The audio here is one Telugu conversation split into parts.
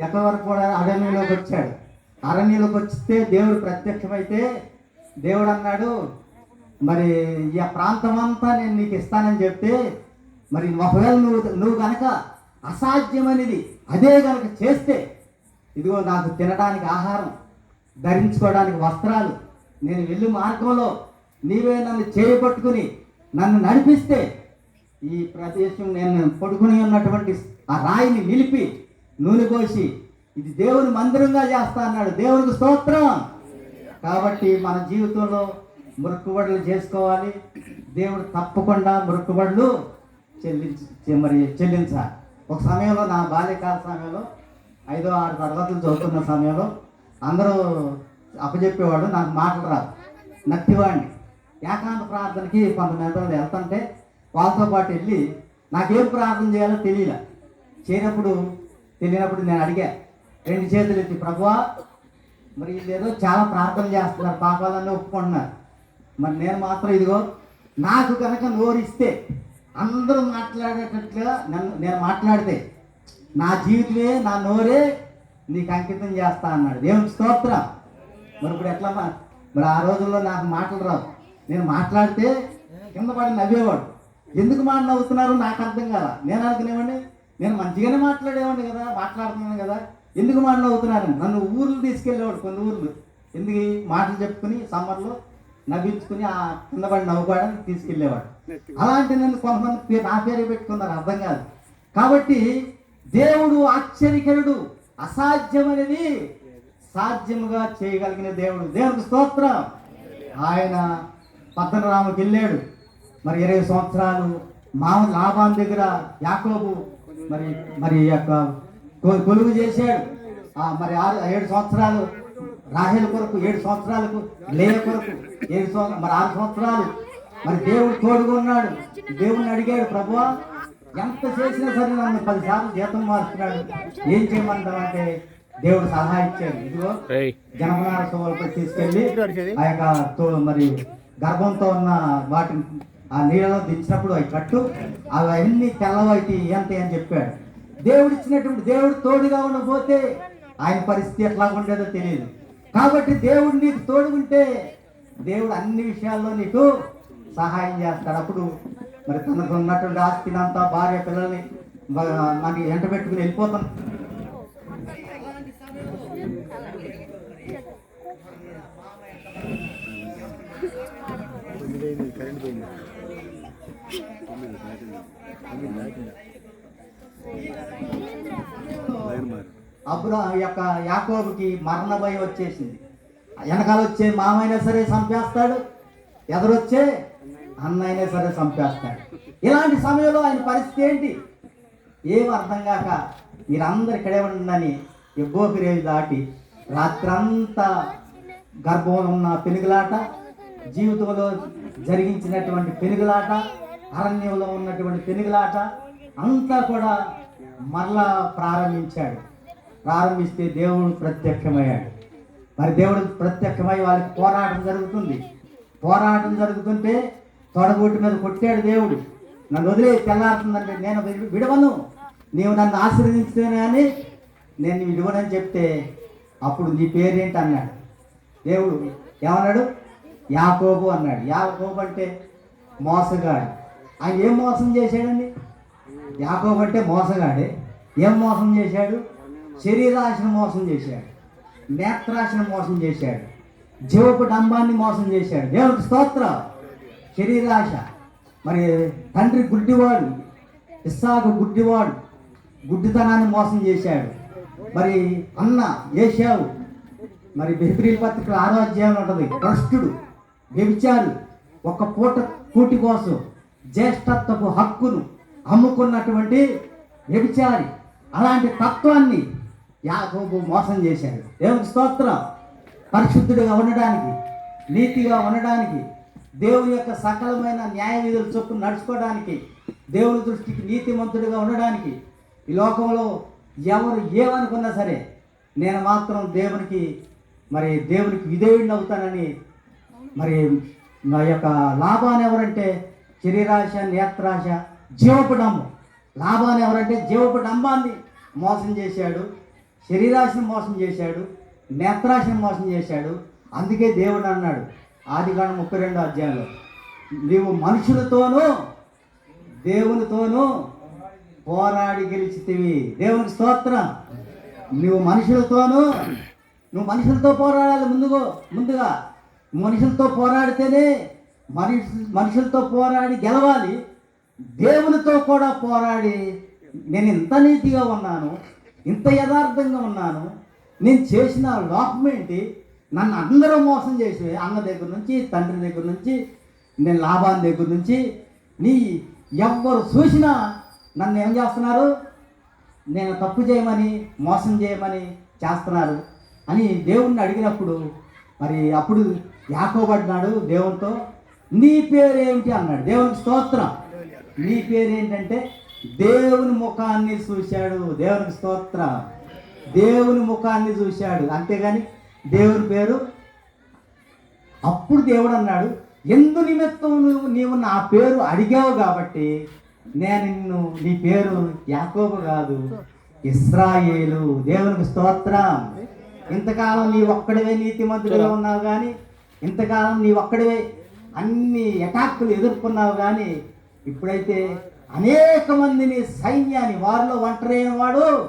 ఎక్కడి వరకు కూడా అరణ్యంలోకి వచ్చాడు. అరణ్యంలోకి వస్తే దేవుడు ప్రత్యక్షమైతే దేవుడు అన్నాడు మరి ఈ ప్రాంతం అంతా నేను నీకు ఇస్తానని చెప్తే మరి ఒకవేళ నువ్వు నువ్వు కనుక అసాధ్యమనేది అదే కనుక చేస్తే ఇదిగో నాకు తినడానికి ఆహారం ధరించుకోవడానికి వస్త్రాలు నేను వెళ్ళి మార్గంలో నీవే నన్ను చేయబట్టుకుని నన్ను నడిపిస్తే ఈ ప్రదేశం నేను పడుకుని ఉన్నటువంటి ఆ రాయిని నిలిపి నూనె పోసి ఇది దేవుని మందిరంగా చేస్తా అన్నాడు. దేవునికి స్తోత్రం. కాబట్టి మన జీవితంలో మురుక్కుబడులు చేసుకోవాలి. దేవుడు తప్పకుండా మురుక్కుబడులు చెల్లించి మరి చెల్లించాలి. ఒక సమయంలో నా బాల్యకాల సమయంలో ఐదో ఆరు తరగతులు చదువుతున్న సమయంలో అందరూ అప్పచెప్పేవాడు నాకు మాటలు రాదు నత్తివాడిని ఏకాంత ప్రార్థనకి కొంతమంది వెళ్తుంటే వాళ్ళతో పాటు వెళ్ళి నాకేం ప్రార్థన చేయాలో తెలియలే. చేరినప్పుడు తెలియనప్పుడు నేను అడిగా రెండు చేతులు ఎత్తి ప్రభువా మరి ఏదో చాలా ప్రార్థన చేస్తున్నారు పాపాలన్నీ ఒప్పుకుంటున్నారు. మరి నేను మాత్రం ఇదిగో నాకు కనుక నోరిస్తే అందరూ మాట్లాడేటట్లుగా నన్ను నేను మాట్లాడితే నా జీవితమే నా నోరే నీకు అంకితం చేస్తా అన్నాడు. ఏం స్తోత్రం. మరి ఇప్పుడు ఎట్లా మరి ఆ రోజుల్లో నాకు మాటలు రావు. నేను మాట్లాడితే కింద పడి నవ్వేవాడు. ఎందుకు మాట నవ్వుతున్నారు? నాకు అర్థం కదా నేను అనుకునేవాడిని నేను మంచిగానే మాట్లాడేవాడిని కదా మాట్లాడుతున్నాను కదా. ఎందుకు మాట నన్ను ఊర్లు తీసుకెళ్ళేవాడు కొన్ని ఊర్లు. ఎందుకు మాటలు చెప్పుకుని సమ్మర్లో నవ్వించుకుని ఆ కింద పడి నవ్వుకోవడానికి తీసుకెళ్ళేవాడు. అలాంటి నన్ను కొంతమంది పేరు నా పేరు పెట్టుకున్నారు అర్థం కాదు. కాబట్టి దేవుడు ఆశ్చర్యకరుడు అసాధ్యమనేది సాధ్యముగా చేయగలిగిన దేవుడు. దేవుడికి స్తోత్రం. ఆయన పద్దనరాముకి వెళ్ళాడు. మరి ఇరవై సంవత్సరాలు మామూలు లాభాన్ దగ్గర యాకోబు మరి మరి ఈ యొక్క కొ- కొలువు చేశాడు. ఆ మరి ఆరు ఏడు సంవత్సరాలు రాహేల్ కొరకు ఏడు సంవత్సరాలకు లేయ కొరకు ఏడు మరి ఆరు సంవత్సరాలు మరి దేవుడు తోడుగా ఉన్నాడు. దేవుడిని అడిగాడు ప్రభువా ఎంత చేసినా సరే నన్ను పదిసార్లు జీతం మారుస్తున్నాడు ఏం చేయమంటావంటే దేవుడు సలహా ఇచ్చాడు. ఇదిగో జనపనార సోవలపై తీసుకెళ్ళి ఆ యొక్క మరి గర్భంతో ఉన్న వాటిని ఆ నీళ్ళలో దించినప్పుడు అవి కట్టు అవి తెల్లవైటి ఎంత అని చెప్పాడు. దేవుడు ఇచ్చినటువంటి దేవుడు తోడుగా ఉండకపోతే ఆయన పరిస్థితి ఎట్లా ఉండేదో తెలియదు. కాబట్టి దేవుడు నీకు తోడుగుంటే దేవుడు అన్ని విషయాల్లో నీకు సహాయం చేస్తాడు. అప్పుడు మరి తనకు ఉన్నటువంటి ఆస్తినంతా భార్య పిల్లల్ని మనకి ఎంట పెట్టుకుని వెళ్ళిపోతాం. కరెంట్ పోయింది? తొమ్మిది అబ్రా యొక్క యాకోబుకి మరణ భయం వచ్చేసింది. వెనకాల వచ్చే మామైనా సరే చంపేస్తాడు ఎదరొచ్చే అన్న అయినా సరే చంపేస్తాడు. ఇలాంటి సమయంలో ఆయన పరిస్థితి ఏంటి? ఏం అర్థం కాక మీరందరు ఇక్కడే ఉండని ఎబ్బోకి దాటి రాత్రంతా గర్భంలో ఉన్న పెనుగులాట జీవితంలో జరిగించినటువంటి పెనుగులాట అరణ్యంలో ఉన్నటువంటి పెనుగులాట అంతా కూడా మరలా ప్రారంభించాడు. ప్రారంభిస్తే దేవుడు ప్రత్యక్షమయ్యాడు. మరి దేవుడు ప్రత్యక్షమై వాళ్ళకి పోరాటం జరుగుతుంది. పోరాటం జరుగుతుంటే తొడగొట్టు మీద కొట్టాడు దేవుడు. నన్ను వదిలే తెల్లారుతుందంటే నేను విడవను. నీవు నన్ను ఆశీర్వదించితేనే అని నేను విడవనని చెప్తే అప్పుడు నీ పేరేంటి అన్నాడు. దేవుడు ఏమన్నాడు? యాకోబు అన్నాడు. యాకోబు అంటే మోసగాడు. ఆయన ఏం మోసం చేశాడండి? యాకోబు అంటే మోసగాడే. ఏం మోసం చేశాడు? శరీరాశను మోసం చేశాడు. నేత్రాశను మోసం చేశాడు. జీవపు డంబాన్ని మోసం చేశాడు. దేవుడికి స్తోత్ర. శరీరాశ. మరి తండ్రి గుడ్డివాడు ఇస్సాకు గుడ్డివాడు గుడ్డితనాన్ని మోసం చేశాడు. మరి అన్న ఏషావు మరి బెహ్రీల్ పత్రికల ఆరో ఉంటుంది భ్రష్టుడు వ్యభిచారు ఒక పూట కూటి కోసం జ్యేష్ఠత్వపు హక్కును అమ్ముకున్నటువంటి వ్యభిచారి. అలాంటి తత్వాన్ని యాకోబు మోసం చేశాడు. దేవుని స్తోత్రం. పరిశుద్ధుడిగా ఉండడానికి నీతిగా ఉండడానికి దేవుని యొక్క సకలమైన న్యాయ విధులు చొప్పున నడుచుకోవడానికి దేవుని దృష్టికి నీతిమంతుడిగా ఉండడానికి ఈ లోకంలో ఎవరు ఏమనుకున్నా సరే నేను మాత్రం దేవునికి మరి దేవునికి విధేయుడిని అవుతానని మరి నా యొక్క లాభాన్ని ఎవరంటే శరీరాశ నేత్రాశ జీవపు డంబం లాభాన్ని ఎవరంటే జీవపు డంబాన్ని మోసం చేశాడు శరీరాశిని మోసం చేశాడు నేత్రాశిని మోసం చేశాడు. అందుకే దేవుడు అన్నాడు ఆదికాండం ముప్పై రెండో అధ్యాయంలో నీవు మనుషులతోనూ దేవునితోనూ పోరాడి గెలిచితివి. దేవుని స్తోత్రం. నువ్వు మనుషులతోనూ నువ్వు మనుషులతో పోరాడాలి ముందుగా ముందుగా. మనుషులతో పోరాడితేనే మనుషు మనుషులతో పోరాడి గెలవాలి. దేవునితో కూడా పోరాడి నేను ఇంత నీతిగా ఉన్నాను ఇంత యథార్థంగా ఉన్నాను నేను చేసిన లోపం ఏంటి? నన్ను అందరూ మోసం చేసి అన్న దగ్గర నుంచి తండ్రి దగ్గర నుంచి నేను లాభాన్ని దగ్గర నుంచి నీ ఎవ్వరు చూసినా నన్ను ఏం చేస్తున్నారు? నేను తప్పు చేయమని మోసం చేయమని చేస్తున్నారు అని దేవుణ్ణి అడిగినప్పుడు మరి అప్పుడు యాకోబడినాడు దేవునితో నీ పేరు ఏమిటి అన్నాడు. దేవునికి స్తోత్రం. నీ పేరు ఏంటంటే దేవుని ముఖాన్ని చూశాడు. దేవునికి స్తోత్రం. దేవుని ముఖాన్ని చూశాడు. అంతేగాని దేవుని పేరు అప్పుడు దేవుడు అన్నాడు ఎందు నిమిత్తం నువ్వు నీవు నా పేరు అడిగావు కాబట్టి నేను నిన్ను నీ పేరు యాకోబు కాదు ఇస్రాయేలు. దేవునికి స్తోత్రం. ఇంతకాలం నీ ఒక్కడివే నీతిమంతుడిగా ఉన్నావు కానీ ఇంతకాలం నీ ఒక్కడివే అన్ని అటాక్కులు ఎదుర్కొన్నావు కానీ ఇప్పుడైతే అనేక మందిని సైన్యాన్ని వారిలో ఒంటరైన వాడు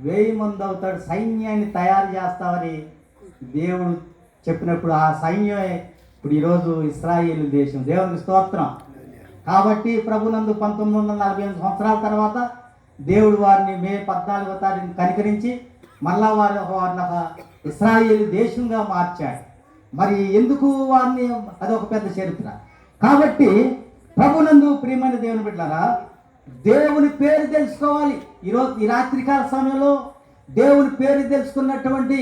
వెయ్యి మంది అవుతాడు. సైన్యాన్ని తయారు చేస్తామని దేవుడు చెప్పినప్పుడు ఆ సైన్యమే ఇప్పుడు ఈరోజు ఇస్రాయేల్ దేశం. దేవునికి స్తోత్రం. కాబట్టి ప్రభునందు పంతొమ్మిది వందల నలభై ఎనిమిది సంవత్సరాల తర్వాత దేవుడు వారిని మే పద్నాలుగో తారీఖు కనికరించి మళ్ళా వారి వారిని ఇస్రాయేల్ దేశంగా మార్చాడు. మరి ఎందుకు వారిని అదొక పెద్ద చరిత్ర. కాబట్టి ప్రభునందు ప్రియమైన దేవుని బిడ్డారా దేవుని పేరు తెలుసుకోవాలి. ఈరోజు ఈ రాత్రికాల సమయంలో దేవుని పేరు తెలుసుకున్నటువంటి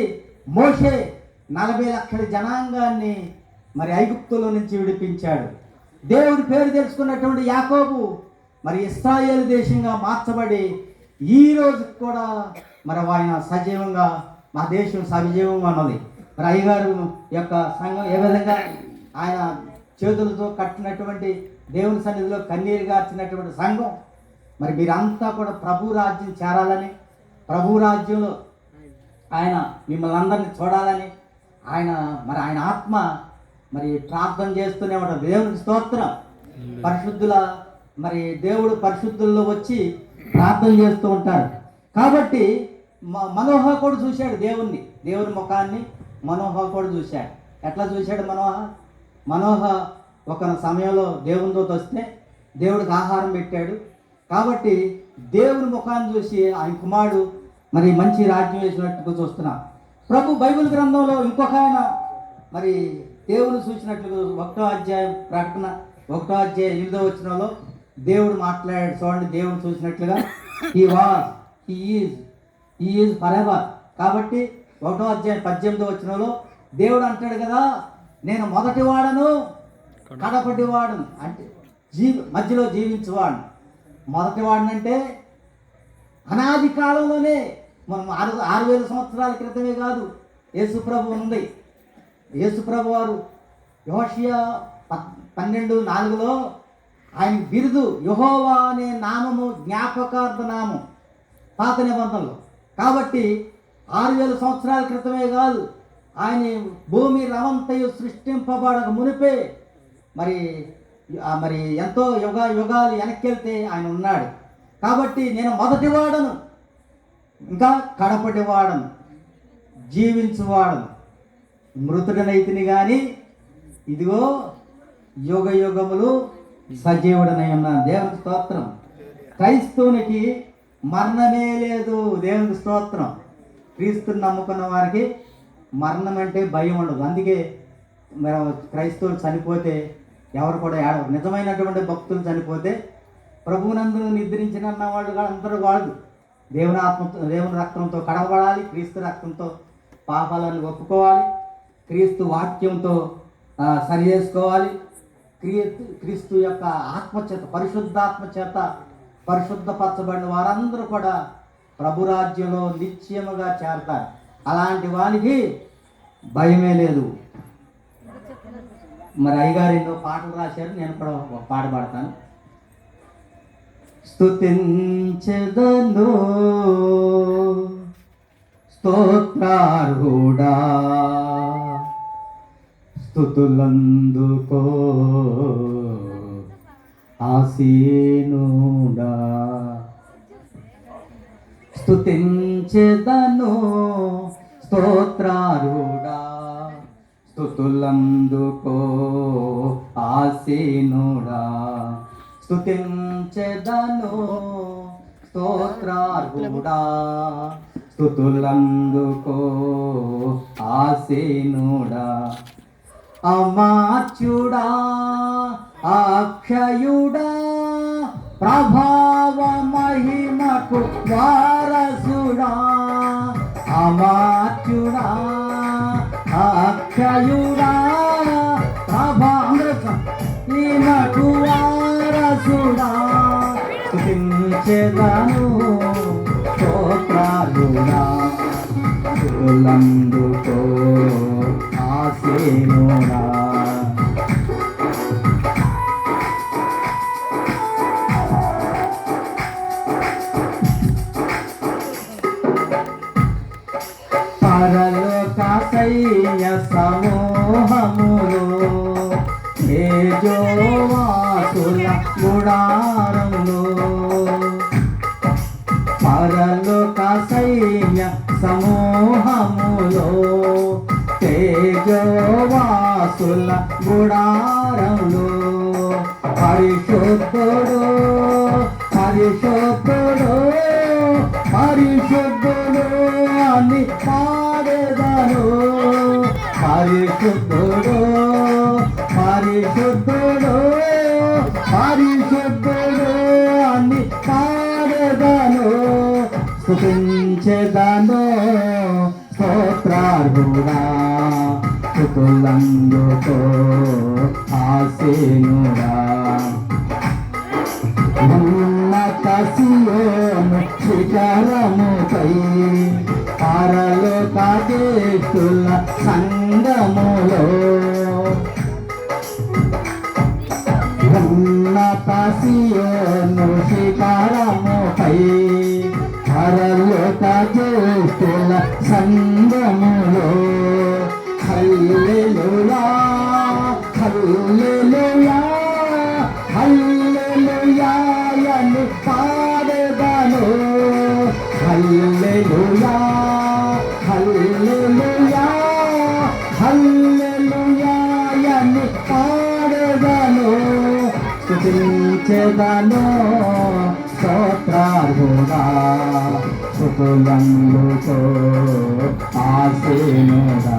మోషే నలభై లక్షల జనాంగాన్ని మరి ఐగుప్తులో నుంచి విడిపించాడు. దేవుని పేరు తెలుసుకున్నటువంటి యాకోబు మరి ఇస్రాయేల్ దేశంగా మార్చబడి ఈ రోజు కూడా మరి ఆయన సజీవంగా మా దేశం సజీవంగా ఉన్నది. మరి అయ్యగారు యొక్క సంఘం ఏ విధంగా ఆయన చేతులతో కట్టినటువంటి దేవుని సన్నిధిలో కన్నీరు గార్చినటువంటి సంఘం మరి మీరంతా కూడా ప్రభు రాజ్యం చేరాలని ప్రభు రాజ్యంలో ఆయన మిమ్మల్ని అందరిని చూడాలని ఆయన మరి ఆయన ఆత్మ మరి ప్రార్థన చేస్తూనే ఉంటాడు దేవుని స్తోత్రం. పరిశుద్ధుల మరి దేవుడు పరిశుద్ధుల్లో వచ్చి ప్రార్థన చేస్తూ ఉంటారు కాబట్టి మ- మనోహ కూడా చూశాడు దేవుణ్ణి దేవుని ముఖాన్ని. మనోహ కూడా చూశాడు ఎట్లా చూశాడు మనోహ? మనోహ ఒక సమయంలో దేవునితో వస్తే దేవుడికి ఆహారం పెట్టాడు. కాబట్టి దేవుని ముఖాన్ని చూసి ఆయన కుమారుడు మరి మంచి రాజ్యం వేసినట్టుగా చూస్తున్నాం. ప్రభు బైబిల్ గ్రంథంలో ఇంకొక ఆయన మరి దేవుని చూసినట్లు ఒకటో అధ్యాయం ప్రకటన ఒకటో అధ్యాయం ఎనిమిదో వచ్చినలో దేవుడు మాట్లాడాడు. చూడండి దేవుడు చూసినట్లుగా he was he is he is forever కాబట్టి ఒకటో అధ్యాయం పద్దెనిమిదో వచ్చినలో దేవుడు అంటాడు కదా నేను మొదటి వాడను కడపటి వాడను. అంటే జీవి మధ్యలో జీవించేవాడు మొదటి వాడినంటే అనాది కాలంలోనే మనం ఆరు ఆరు వేల సంవత్సరాల క్రితమే కాదు యేసుప్రభు ఉంది యేసుప్రభు వారు యోషియా పన్నెండు నాలుగులో ఆయన బిరుదు యహోవా అనే నామము జ్ఞాపకార్థ నామం పాత నిబంధనలో. కాబట్టి ఆరు వేల సంవత్సరాల క్రితమే కాదు ఆయన భూమి రవంతయు సృష్టింపబడక మునిపే మరి మరి ఎంతో యుగ యుగాలు వెనక్కి వెళ్తే ఆయన ఉన్నాడు. కాబట్టి నేను మొదటి వాడను ఇంకా కడపటి వాడను జీవించువాడను. మృతుడనైతిని కానీ ఇదిగో యుగ యుగములు సజీవుడనై ఉన్నాను దేవుని స్తోత్రం. క్రైస్తవునికి మరణమే లేదు దేవుని స్తోత్రం. క్రీస్తుని నమ్ముకున్న వారికి మరణం అంటే భయం ఉండదు. అందుకే మరి క్రైస్తవులు చనిపోతే ఎవరు కూడా ఏడవరు. నిజమైనటువంటి భక్తులు చనిపోతే ప్రభువునందు నిద్రించిన వాళ్ళు అందరూ వాళ్ళు దేవుని ఆత్మతో దేవుని రక్తంతో కడగబడాలి క్రీస్తు రక్తంతో పాపాలను ఒప్పుకోవాలి క్రీస్తు వాక్యంతో సరి చేసుకోవాలి. క్రీస్తు క్రీస్తు యొక్క ఆత్మచేత పరిశుద్ధాత్మ చేత పరిశుద్ధపరచబడిన వారందరూ కూడా ప్రభురాజ్యంలో నిత్యముగా చేరతారు. అలాంటి వానికి భయమే లేదు. మరి అయ్యగారు ఎన్నో పాటలు రాశారు నేను కూడా పాట పాడతాను. స్తుతించదను స్తోత్రార్హుడా స్థుతులందుకో ఆసీనుడా. స్తుతించెదను స్తోత్రారుడా స్తుతులందుకో ఆసీనుడా. స్తుతించెదను స్తోత్రారుడా స్తుతులందుకో ఆసీనుడా. అమాచ్యుడా అక్షయుడా ప్రభావ మహిమకు వారసుడా అమాచ్యుడా అక్షయుడా ప్రభావకు వారసుడా. స్థుతించెదను స్తోత్రాలుడా. స్తుతులందుకో ఆసేనుడా పరలోక సైన్య సమూహములు తేజోవాసుల గుడారములు పరలోక సైన్య సమూహ స్థుతులందుకో ఆసేనుడా. ఉన్నత సియోను శిఖరముపై పరలోక దేశుల సంగములో. ఉన్నత సియోను శిఖరముపై స్తుతించెదను స్తోత్రార్హుడా స్తుతులందుకో ఆశీనుగా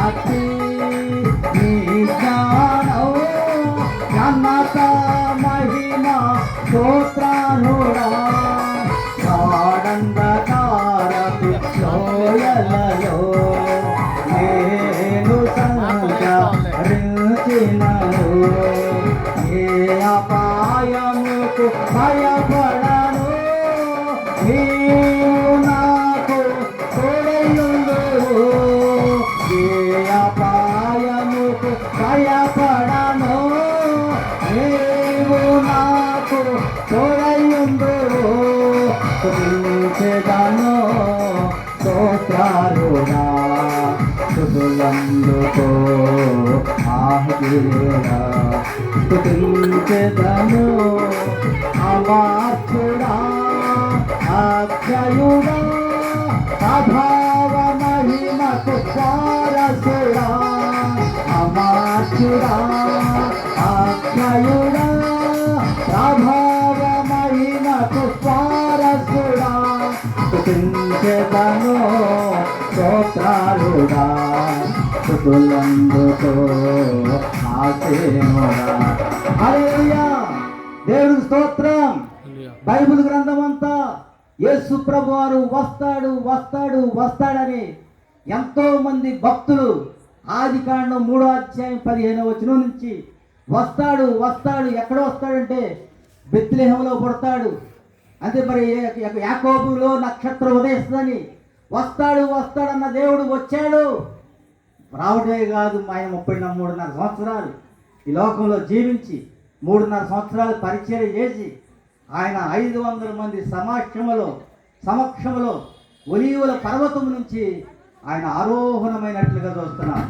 నాకు భయపడను. నీవు నాకు తోడయుందువు ఏ అపాయముకు భయపడను. నీవు నాకు తోడయుందువు స్తుతించెదను స్తోత్రాలుగా. స్తుతులందుకో ఆహిరా స్తుతించెదను మార్చుడా అక్షయుడా అభావ మహిమకు సారసుడా అమార్చుడా అక్షయుడా ప్రభావ మహిమకు వారసుడా స్తుతించెదను స్తోత్రాలుడా స్తుతులందుతో ఆసేనుడా హల్లెలూయా! దేవునికి స్తోత్రం. బైబిల్ గ్రంథం అంతా యేసు ప్రభు వారు వస్తాడు వస్తాడు వస్తాడని ఎంతో మంది భక్తులు ఆది కాండం మూడో అధ్యాయం పదిహేను వచనం నుంచి వస్తాడు వస్తాడు ఎక్కడ వస్తాడంటే బెత్లెహంలో పుడతాడు. అంటే మరి యాకోబులో నక్షత్రం ఉదయిస్తుందని వస్తాడు వస్తాడన్న దేవుడు వచ్చాడు. రావడమే కాదు ఆయన ముప్పై మూడున్నర సంవత్సరాలు ఈ లోకంలో జీవించి మూడున్నర సంవత్సరాలు పరిచయం చేసి ఆయన ఐదు వందల మంది సమాక్షములో సమక్షములో ఒలీవుల పర్వతం నుంచి ఆయన ఆరోహణమైనట్లుగా చూస్తున్నాం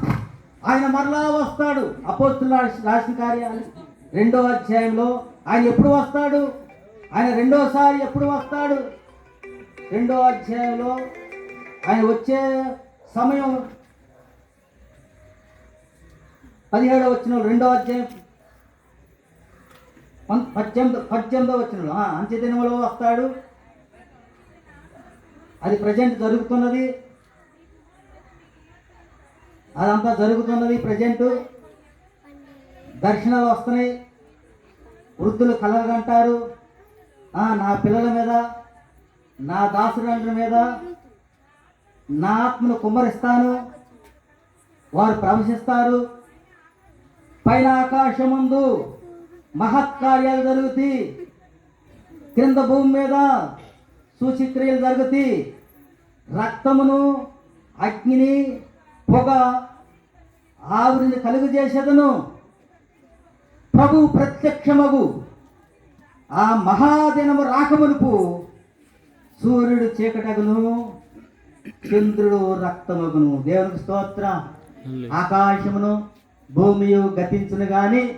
ఆయన మరలా వస్తాడు. అపోస్తుల రాసిన కార్యాలు రెండో అధ్యాయంలో ఆయన ఎప్పుడు వస్తాడు? ఆయన రెండోసారి ఎప్పుడు వస్తాడు? రెండో అధ్యాయంలో ఆయన వచ్చే సమయం పదిహేడో వచ్చిన రెండో అధ్యాయం పద్దెనిమిది పద్దెనిమిదో వచ్చిన అంత్య దినములో వస్తాడు. అది ప్రజెంట్ జరుగుతున్నది. అదంతా జరుగుతున్నది ప్రజెంట్ దర్శనాలు వస్తున్నాయి. వృద్ధులు కలగంటారు నా పిల్లల మీద నా దాసుడు మీద నా ఆత్మను కుమ్మరిస్తాను. వారు ప్రవశిస్తారు. పైన ఆకాశముందు మహత్కార్యాలు జరుగుతాయి క్రింద భూమి మీద సూచిక్రియలు జరుగుతాయి రక్తమును అగ్నిని పొగ ఆవిరిని కలుగు చేసేదను ప్రభు ప్రత్యక్షమగు. ఆ మహాదినము రాకమునుపు సూర్యుడు చీకటగును చంద్రుడు రక్తమగును. దేవునికి స్తోత్రం. ఆకాశమును భూమియు గతించును గాని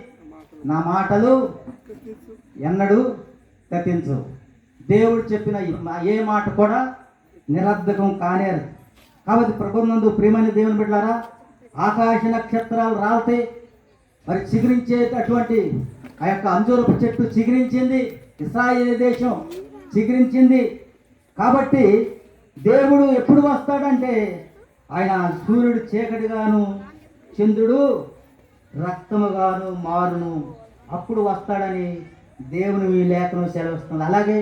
నా మాటలు ఎన్నడూ గతించు దేవుడు చెప్పిన ఏ మాట కూడా నిరర్ధకం కానేరు కాబట్టి ప్రభునందు ప్రియమైన దేవుని బిడ్డారా ఆకాశ నక్షత్రాలు రాలితే మరి చిగురించేటటువంటి ఆ యొక్క అంజూరపు చెట్టు చిగురించింది ఇస్రాయేల్ దేశం చిగురించింది. కాబట్టి దేవుడు ఎప్పుడు వస్తాడంటే ఆయన సూర్యుడు చీకటిగాను చంద్రుడు రక్తముగాను మారును. అప్పుడు వస్తాడని దేవుని ఈ లేఖనం సెలవిస్తుంది. అలాగే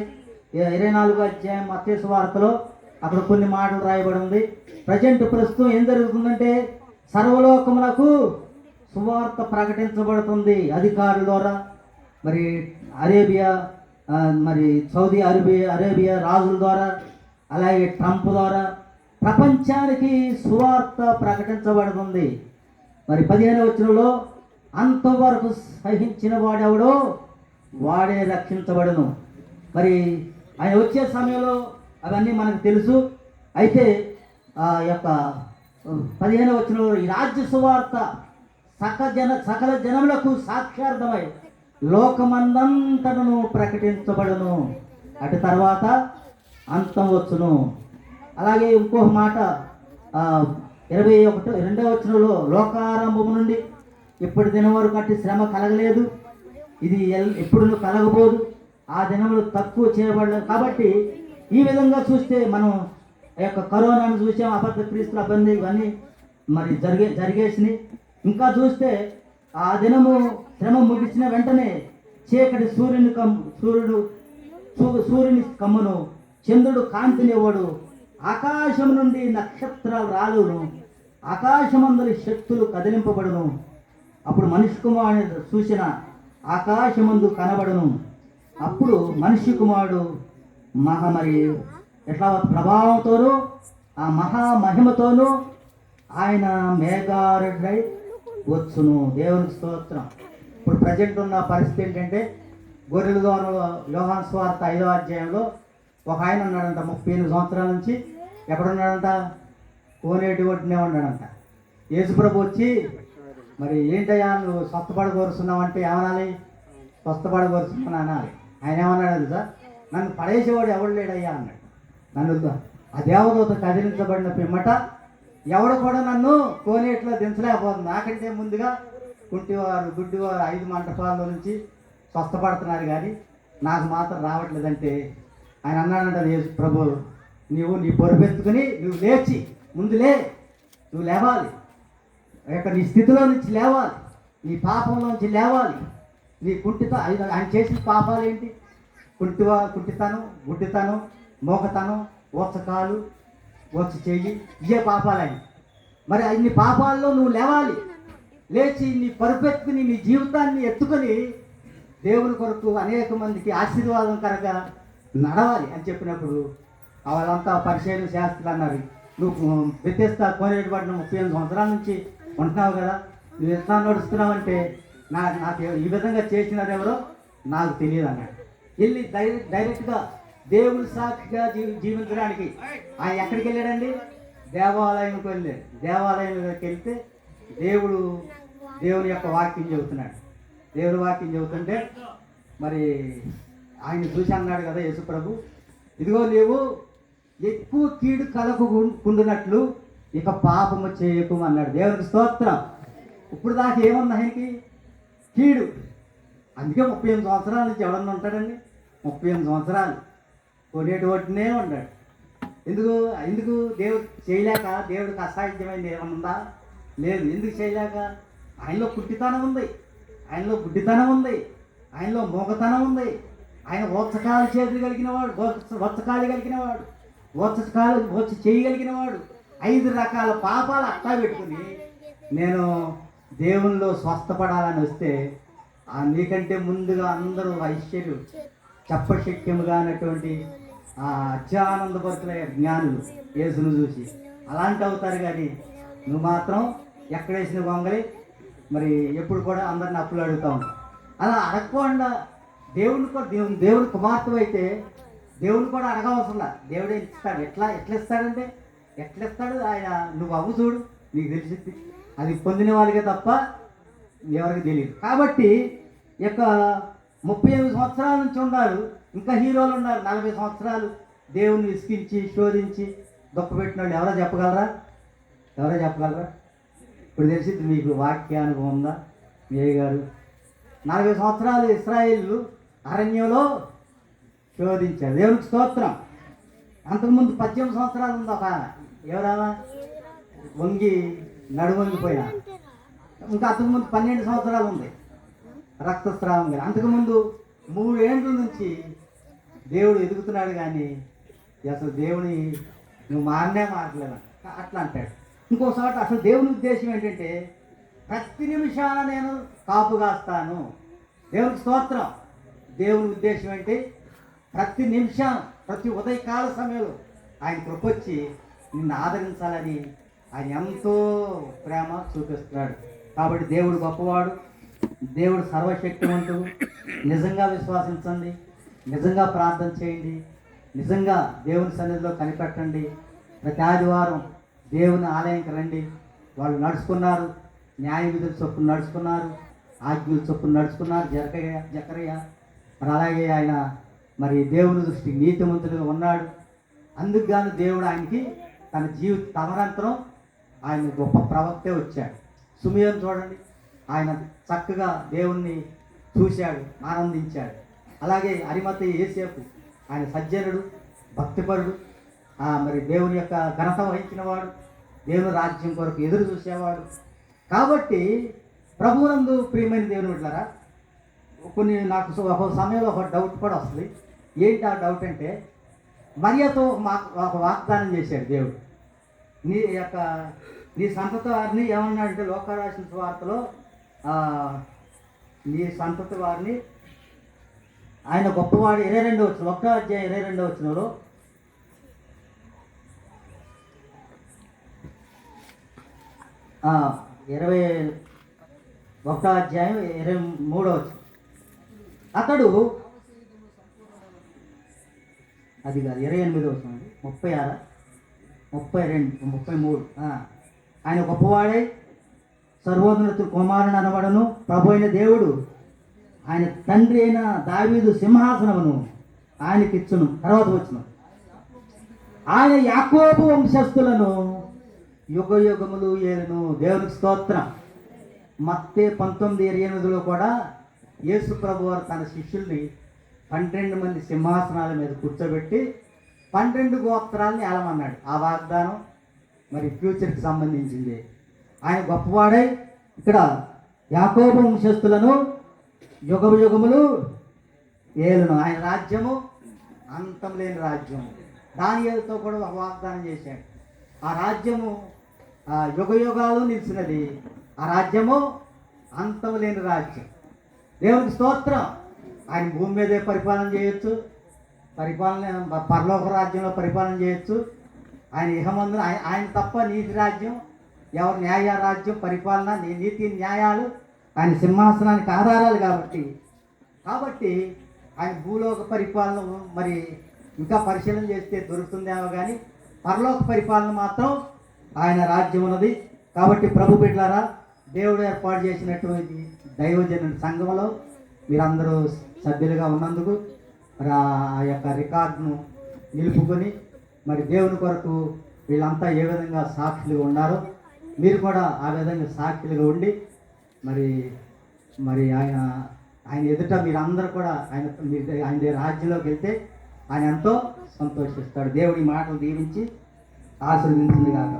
ఇరవై నాలుగు అధ్యాయం మత్స్య వార్తలో అక్కడ కొన్ని మాటలు రాయబడి ఉంది. ప్రజెంట్ ప్రస్తుతం ఏం జరుగుతుందంటే సర్వలోకములకు సువార్త ప్రకటించబడుతుంది అధికారుల ద్వారా. మరి అరేబియా మరి సౌదీ అరేబియా అరేబియా రాజుల ద్వారా అలాగే ట్రంప్ ద్వారా ప్రపంచానికి సువార్త ప్రకటించబడుతుంది. మరి పదిహేను వచనంలో అంతవరకు సహించిన వాడెవడో వాడే రక్షించబడును. మరి ఆయన వచ్చే సమయంలో అవన్నీ మనకు తెలుసు. అయితే ఆ యొక్క పదిహేను వచనంలో ఈ రాజ్య సువార్త సకల జన సకల జనములకు సాక్షార్థమై లోకమందంతటను ప్రకటించబడును. అటు తర్వాత అంతం వచ్చును. అలాగే ఇంకొక మాట ఇరవై ఒకటో రెండవ వచనంలో లోకారంభం నుండి ఇప్పటి దినం వరకు అట్టి శ్రమ కలగలేదు. ఇది ఎప్పుడు కలగబోదు. ఆ దినములు తక్కువ చేయబడలేదు కాబట్టి ఈ విధంగా చూస్తే మనం ఆ యొక్క కరోనాను చూసాం అబద్ధ క్రీస్తుల అబ్బంది ఇవన్నీ మరి జరిగే జరిగేసినాయి. ఇంకా చూస్తే ఆ దినము శ్రమ ముగిసిన వెంటనే చీకటి సూర్యుని కమ్ సూర్యుడు సూ- సూర్యుని కమ్మును చంద్రుడు కాంతినివ్వడు. ఆకాశం నుండి నక్షత్రాలు రాలును. ఆకాశమందరి శక్తులు కదిలింపబడును. అప్పుడు మనిషి కుమారుని చూసిన ఆకాశమందు కనబడును. అప్పుడు మనిషి కుమారుడు మహమరి. ఎట్లా ప్రభావంతోనూ ఆ మహా మహిమతోనూ ఆయన మేఘారుడై వచ్చును. దేవుని స్తోత్రం. ఇప్పుడు ప్రజెంట్ ఉన్న పరిస్థితి ఏంటంటే గొర్రెల దోనలో యోహాన్ స్వార్థ ఐదో అధ్యాయంలో ఒక ఆయన ఉన్నాడంట ముప్పై ఎనిమిది సంవత్సరాల నుంచి. ఎక్కడున్నాడంట? కోనేటి ఒడ్డునే ఉన్నాడంట. యేసుప్రభు వచ్చి మరి ఏంటయ్యా నువ్వు స్వస్థపడగోరుస్తున్నావు అంటే ఏమనాలి? స్వస్థపడగోరుస్తున్నాను అనాలి. ఆయన ఏమన్నాడు సార్ నన్ను పడేసేవాడు ఎవడు లేడయ్యా అన్నాడు. నన్ను ఆ దేవదూత కదిలించబడిన పిమ్మట ఎవడు కూడా నన్ను కోనేట్లో దించలేకపోతుంది. నాకంటే ముందుగా కుంటివారు గుడ్డివారు ఐదు మంటపాల్లో నుంచి స్వస్థపడుతున్నారు కానీ నాకు మాత్రం రావట్లేదంటే ఆయన అన్నాడంట ప్రభు నీవు నీ పొరుపెత్తుకుని నువ్వు లేచి ముందు లే నువ్వు లేవాలి. యొక్క నీ స్థితిలో నుంచి లేవాలి. నీ పాపంలో నుంచి లేవాలి. నీ కుంటిత ఆయన చేసిన పాపాలు ఏంటి? కుంటివా కుంటితనం గుడ్డితనం మోకతనం ఓచకాలు ఓచ చెయ్యి ఇవే పాపాలని మరి అన్ని పాపాల్లో నువ్వు లేవాలి. లేచి నీ పరుపెత్తుకుని నీ జీవితాన్ని ఎత్తుకొని దేవుని కొరకు అనేక మందికి ఆశీర్వాదం కనుక నడవాలి అని చెప్పినప్పుడు వాళ్ళంతా పరిచయం శాస్త్రులు అన్నారు. నువ్వు వ్యత్యస్త కోనేటిపట్నం ముప్పై ఎనిమిది సంవత్సరాల నుంచి ఉంటున్నావు కదా. నువ్వు ఎట్లా నడుస్తున్నావంటే నా నాకు ఈ విధంగా చేసినారు ఎవరో నాకు తెలియదు అన్నాడు. వెళ్ళి డైరెక్ట్ డైరెక్ట్గా దేవుని సాక్షిగా జీవి జీవించడానికి ఆయన ఎక్కడికి వెళ్ళాడండి? దేవాలయంకి వెళ్ళాడు. దేవాలయంలోకి వెళ్తే దేవుడు దేవుని యొక్క వాక్యం చెబుతున్నాడు. దేవుని వాక్యం చెబుతుంటే మరి ఆయన చూసి అన్నాడు కదా యేసుప్రభు. ఇదిగో నీవు ఎక్కువ కీడు కలకు కుండునట్లు ఇక పాపము చేయకమన్నాడు దేవునికి స్తోత్రం. ఇప్పుడు దాకా ఏముంది ఆయనకి? కీడు. అందుకే ముప్పై ఎనిమిది సంవత్సరాల నుంచి ఎవడన్నా ఉంటాడండి? ముప్పై ఎనిమిది సంవత్సరాలు. కొనేటువంటినే ఉన్నాడు ఎందుకు? ఎందుకు? దేవుడు చేయలేక దేవుడికి అసాధ్యమైంది ఏమన్నా ఉందా? లేదు. ఎందుకు చేయలేక? ఆయనలో పుట్టితనం ఉంది. ఆయనలో గుడ్డితనం ఉంది. ఆయనలో మూగతనం ఉంది. ఆయన వత్సకాలు చేతులు కలిగిన వాడు వత్సకాలు కలిగిన వాడు. ఓత్సకాలు వచ్చి చేయగలిగిన వాడు. ఐదు రకాల పాపాలు అట్టా పెట్టుకుని నేను దేవునిలో స్వస్థపడాలని వస్తే నీకంటే ముందుగా అందరూ ఐశ్వర్యం చెప్పశక్యముగా అన్నటువంటి ఆ అత్యానందపరుతులయ్యే జ్ఞానులు యేసును చూసి. అలాంటి అవుతారు కానీ నువ్వు మాత్రం ఎక్కడేసిన గొంగలి? మరి ఎప్పుడు కూడా అందరిని అప్పులు అడుగుతా ఉంటావు అలా అడగకుండా దేవుని కూడా దేవుని దేవుని కుమార్తె అయితే దేవుడు కూడా అడగవసరంలా దేవుడే ఇస్తాడు. ఎట్లా ఎట్లా ఇస్తాడంటే ఎట్లా ఇస్తాడు? ఆయన నువ్వు అవ్వు చూడు నీకు తెలిసింది అది పొందిన వాళ్ళకే తప్ప ఎవరికి తెలియదు. కాబట్టి ఈ యొక్క ముప్పై ఎనిమిది సంవత్సరాల నుంచి ఉన్నారు. ఇంకా హీరోలు ఉన్నారు. నలభై సంవత్సరాలు దేవుని విసిగించి శోధించి దుఃఖపెట్టిన వాళ్ళు ఎవరో చెప్పగలరా? ఎవరో చెప్పగలరా? ఇప్పుడు తెలిసింది మీకు వాక్య అనుభవం ఉందా? మీ గారు నలభై సంవత్సరాలు ఇస్రాయేళ్ళు అరణ్యంలో శోధించారు దేవునికి స్తోత్రం. అంతకుముందు పద్దెనిమిది సంవత్సరాలు ఉంది ఒక ఎవరావా? వంగి నడువంగిపోయినా ఇంకా అంతకుముందు పన్నెండు సంవత్సరాలు ఉంది. రక్తస్రావం గారు అంతకుముందు మూడేండ్ల నుంచి దేవుడు ఎదుగుతున్నాడు కానీ అసలు దేవుని నువ్వు మారనే మారలేదు అట్లా అంటాడు. ఇంకోసారి అసలు దేవుని ఉద్దేశం ఏంటంటే ప్రతి నిమిషాన నేను కాపు కాస్తాను. దేవునికి స్తోత్రం. దేవుని ఉద్దేశం ఏంటి? ప్రతి నిమిషం ప్రతి ఉదయకాల సమయంలో ఆయన కృపొచ్చి నిన్ను ఆదరించాలని ఆయన ఎంతో ప్రేమ చూపిస్తున్నాడు. కాబట్టి దేవుడు గొప్పవాడు దేవుడు సర్వశక్తివంతుడు. నిజంగా విశ్వాసించండి నిజంగా ప్రార్థన చేయండి నిజంగా దేవుని సన్నిధిలో కనిపెట్టండి. ప్రతి ఆదివారం దేవుని ఆలయంకి రండి. వాళ్ళు నడుచుకున్నారు న్యాయ విధులు చొప్పున నడుచుకున్నారు ఆజ్ఞల చొప్పున నడుచుకున్నారు. జరకయ్య జకరయ్య మరి అలాగే ఆయన మరి దేవుని దృష్టికి నీతిమంతులుగా ఉన్నాడు. అందుకు గాను దేవుడు ఆయనకి తన జీవిత తదనంతరం ఆయన గొప్ప ప్రవక్తే వచ్చాడు. సుమయం చూడండి. ఆయన చక్కగా దేవుణ్ణి చూశాడు ఆనందించాడు. అలాగే అరిమత ఏసేపు ఆయన సజ్జనుడు భక్తిపరుడు మరి దేవుని యొక్క ఘనత వహించినవాడు దేవుని రాజ్యం కొరకు ఎదురు చూసేవాడు. కాబట్టి ప్రభునందు ప్రియమైన దేవుని బిడ్డలారా కొన్ని నాకు ఒక సమయంలో ఒక డౌట్ కూడా వస్తుంది. ఏంటి ఆ డౌట్ అంటే మరియతో ఒక మా- ఒక వాగ్దానం చేశాడు దేవుడు. నీ యొక్క నీ సంతత వారిని ఏమన్నాడంటే లోకరాశి వార్తలో నీ సంతతి వారిని ఆయన గొప్పవాడు. ఇరవై రెండో వచ్చిన ఒకటో అధ్యాయం ఇరవై రెండో వచ్చినలో ఇరవై ఒకటో అధ్యాయం ఇరవై మూడో వచ్చిన అతడు అది కాదు ఇరవై ఎనిమిది వస్తుంది ముప్పై ఆరు? ముప్పై రెండు ముప్పై మూడు. ఆయన గొప్పవాడే సర్వోన్నతుడు కుమారుని అనబడను. ప్రభు అయిన దేవుడు ఆయన తండ్రి అయిన దావీదు సింహాసనమును ఆయనకిచ్చును తర్వాత వచ్చిన. ఆయన యాకోబు వంశస్థులను యుగ యుగములు ఏలను. దేవునికి స్తోత్రం. మత్తే పంతొమ్మిది ఇరవై ఎనిమిదిలో కూడా యేసు ప్రభు వారు తన శిష్యుల్ని పన్నెండు మంది సింహాసనాల మీద కూర్చోబెట్టి పన్నెండు గోత్రాలని ఏలమన్నాడు ఆ వాగ్దానం మరి ఫ్యూచర్కి సంబంధించింది. ఆయన గొప్పవాడై ఇక్కడ యాకోబ వంశస్థులను యుగ యుగములు ఏలును. ఆయన రాజ్యము అంతం లేని రాజ్యం దానితో కూడా ఒక వాగ్దానం చేశాడు. ఆ రాజ్యము ఆ యుగ యుగాలు నిలిచినది. ఆ రాజ్యము అంతం లేని రాజ్యం. దేవునికి స్తోత్రం. ఆయన భూమి మీదే పరిపాలన చేయొచ్చు. పరిపాలన పరలోక రాజ్యంలో పరిపాలన చేయొచ్చు. ఆయన ఇహమందు ఆయన ఆయన తప్ప నీతి రాజ్యం ఎవరు న్యాయ రాజ్యం పరిపాలన నీ- నీతి న్యాయాలు ఆయన సింహాసనానికి ఆధారాలు కాబట్టి. కాబట్టి ఆయన భూలోక పరిపాలన మరి ఇంకా పరిశీలన చేస్తే దొరుకుతుందేమో కానీ పరలోక పరిపాలన మాత్రం ఆయన రాజ్యం ఉన్నది. కాబట్టి ప్రభు బిడ్లారా దేవుడు ఏర్పాటు చేసినటువంటి దైవజన సంఘంలో మీరందరూ సభ్యులుగా ఉన్నందుకు మరి ఆ యొక్క రికార్డును నిలుపుకొని మరి దేవుని కొరకు వీళ్ళంతా ఏ విధంగా సాక్షులుగా ఉన్నారో మీరు కూడా ఆ విధంగా సాక్షులుగా ఉండి మరి మరి ఆయన ఆయన ఎదుట మీరందరూ కూడా ఆయన మీరు ఆయన రాజ్యంలోకి వెళ్తే ఆయన ఎంతో సంతోషిస్తాడు. దేవుడి మాటలు దీవించి ఆశీర్వదించింది కాక